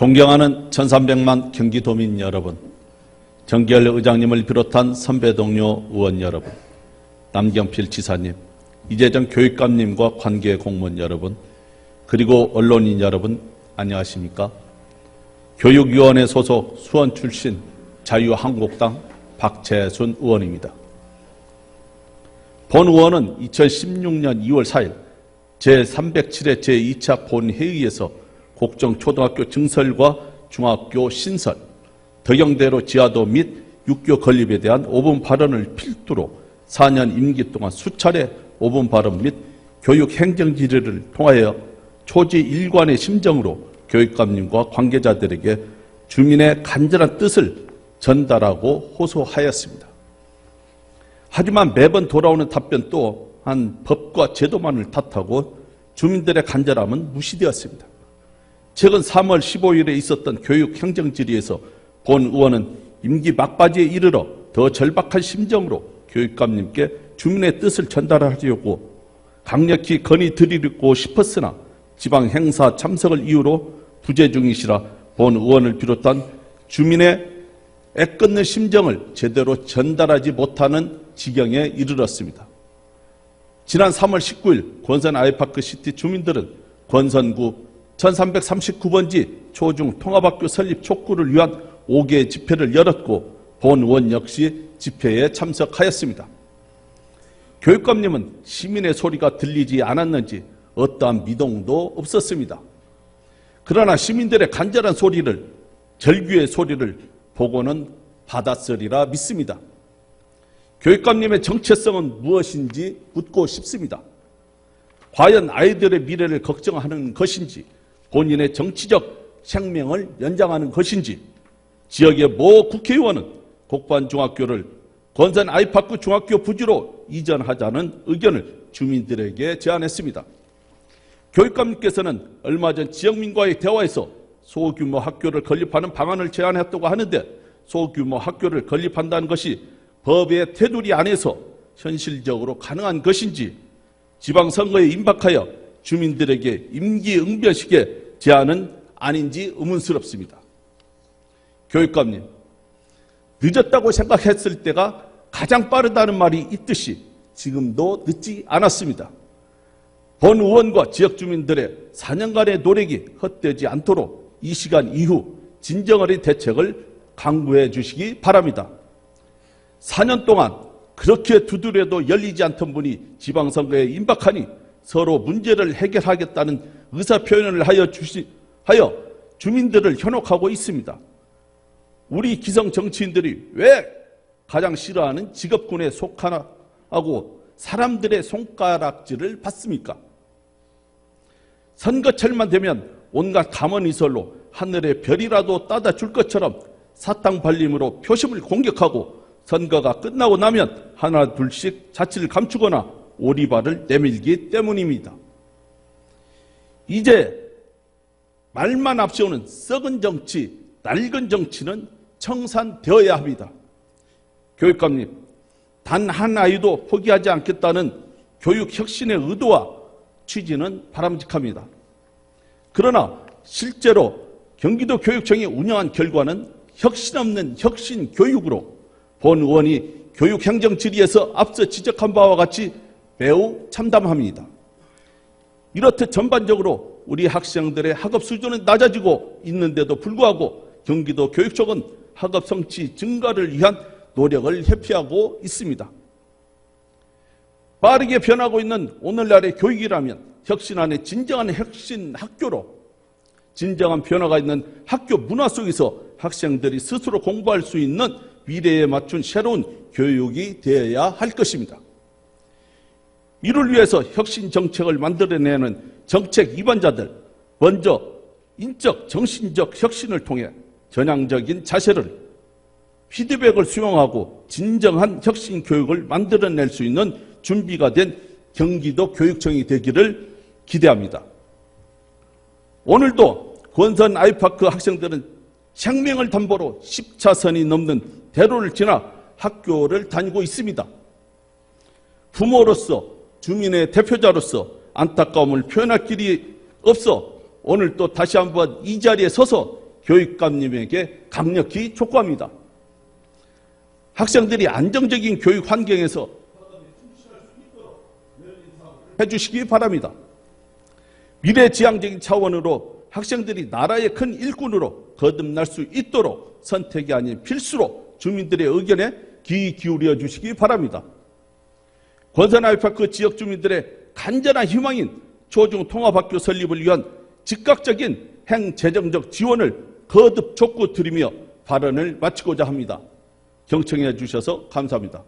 존경하는 1300만 경기도민 여러분, 정기열 의장님을 비롯한 선배 동료 의원 여러분, 남경필 지사님, 이재정 교육감님과 관계 공무원 여러분, 그리고 언론인 여러분, 안녕하십니까? 교육위원회 소속 수원 출신 자유한국당 박재순 의원입니다. 본 의원은 2016년 2월 4일 제307회 제2차 본회의에서 곡정 초등학교 증설과 중학교 신설, 덕영대로 지하도 및 육교 건립에 대한 5분 발언을 필두로 4년 임기 동안 수차례 5분 발언 및 교육 행정 지뢰를 통하여 초지 일관의 심정으로 교육감님과 관계자들에게 주민의 간절한 뜻을 전달하고 호소하였습니다. 하지만 매번 돌아오는 답변 또한 법과 제도만을 탓하고 주민들의 간절함은 무시되었습니다. 최근 3월 15일에 있었던 교육 행정 질의에서 본 의원은 임기 막바지에 이르러 더 절박한 심정으로 교육감님께 주민의 뜻을 전달하려고 강력히 건의드리고 싶었으나 지방 행사 참석을 이유로 부재 중이시라 본 의원을 비롯한 주민의 애끓는 심정을 제대로 전달하지 못하는 지경에 이르렀습니다. 지난 3월 19일 권선 아이파크 시티 주민들은 권선구 1339번지 초중 통합학교 설립 촉구를 위한 5개 집회를 열었고 본 의원 역시 집회에 참석하였습니다. 교육감님은 시민의 소리가 들리지 않았는지 어떠한 미동도 없었습니다. 그러나 시민들의 간절한 소리를 절규의 소리를 보고는 받았으리라 믿습니다. 교육감님의 정체성은 무엇인지 묻고 싶습니다. 과연 아이들의 미래를 걱정하는 것인지 본인의 정치적 생명을 연장하는 것인지 지역의 모 국회의원은 곡반중학교를 권산 아이파크 중학교 부지로 이전하자는 의견을 주민들에게 제안했습니다. 교육감님께서는 얼마 전 지역민과의 대화에서 소규모 학교를 건립하는 방안을 제안했다고 하는데 소규모 학교를 건립한다는 것이 법의 테두리 안에서 현실적으로 가능한 것인지 지방선거에 임박하여 주민들에게 임기응변식의 제안은 아닌지 의문스럽습니다. 교육감님, 늦었다고 생각했을 때가 가장 빠르다는 말이 있듯이 지금도 늦지 않았습니다. 본 의원과 지역 주민들의 4년간의 노력이 헛되지 않도록 이 시간 이후 진정어린 대책을 강구해 주시기 바랍니다. 4년 동안 그렇게 두드려도 열리지 않던 분이 지방선거에 임박하니 서로 문제를 해결하겠다는 의사표현을 하여 주시, 하여 주민들을 현혹하고 있습니다. 우리 기성 정치인들이 왜 가장 싫어하는 직업군에 속하고 사람들의 손가락질을 받습니까? 선거철만 되면 온갖 감언이설로 하늘의 별이라도 따다 줄 것처럼 사탕 발림으로 표심을 공격하고 선거가 끝나고 나면 하나 둘씩 자취를 감추거나 오리발을 내밀기 때문입니다. 이제 말만 앞세우는 썩은 정치, 낡은 정치는 청산되어야 합니다. 교육감님, 단 한 아이도 포기하지 않겠다는 교육 혁신의 의도와 취지는 바람직합니다. 그러나 실제로 경기도 교육청이 운영한 결과는 혁신 없는 혁신 교육으로 본 의원이 교육 행정 질의에서 앞서 지적한 바와 같이 매우 참담합니다. 이렇듯 전반적으로 우리 학생들의 학업 수준은 낮아지고 있는데도 불구하고 경기도 교육청은 학업 성취 증가를 위한 노력을 회피하고 있습니다. 빠르게 변하고 있는 오늘날의 교육이라면 혁신 안에 진정한 혁신 학교로 진정한 변화가 있는 학교 문화 속에서 학생들이 스스로 공부할 수 있는 미래에 맞춘 새로운 교육이 되어야 할 것입니다. 이를 위해서 혁신 정책을 만들어내는 정책 입안자들 먼저 인적, 정신적 혁신을 통해 전향적인 자세를 피드백을 수용하고 진정한 혁신 교육을 만들어낼 수 있는 준비가 된 경기도 교육청이 되기를 기대합니다. 오늘도 권선 아이파크 학생들은 생명을 담보로 10차선이 넘는 대로를 지나 학교를 다니고 있습니다. 부모로서 주민의 대표자로서 안타까움을 표현할 길이 없어 오늘 또 다시 한번 이 자리에 서서 교육감님에게 강력히 촉구합니다. 학생들이 안정적인 교육 환경에서 해주시기 바랍니다. 미래지향적인 차원으로 학생들이 나라의 큰 일꾼으로 거듭날 수 있도록 선택이 아닌 필수로 주민들의 의견에 귀 기울여 주시기 바랍니다. 권선 아이파크 지역 주민들의 간절한 희망인 초중 통합학교 설립을 위한 즉각적인 행재정적 지원을 거듭 촉구 드리며 발언을 마치고자 합니다. 경청해 주셔서 감사합니다.